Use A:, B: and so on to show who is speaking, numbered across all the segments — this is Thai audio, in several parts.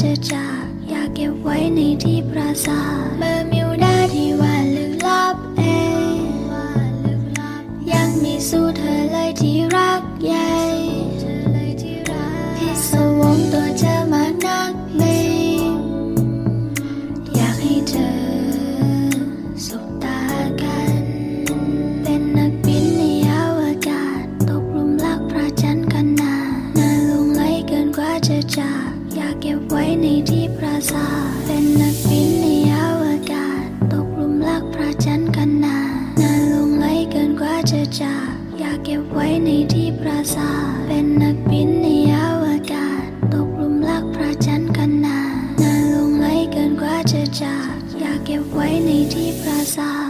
A: จอจาอยากเก็บไว้ในที่ปราสาทเบอร์มิวดาที่ว่าลึกลับเองยังมีสูด อยากเก็บไว้ในที่ปราสาทเป็นนักบินในอวกาศ ตกหลุมรักพระจันทร์กันนานนานลงไหลเกินกว่าจะจากอยากเก็บไว้ในที่ปราสาทเป็นนักบินในอวกาศ ตกหลุมรักพระจันทร์กันนานนานลงไหลเกินกว่าจะจากอยากเก็บไว้ในที่ปราสาท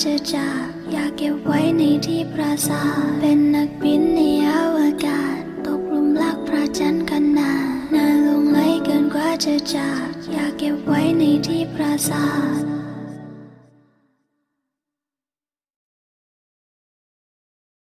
A: เจะจากอยากเก็บไว้ในที่ปราสาทเป็นนักบินในอวกาศ ตกหลุมรักพระจันทร์กันนานนานลงไหลเกินกว่าจะจากอยากเก็บไว้ในที่ปราสาท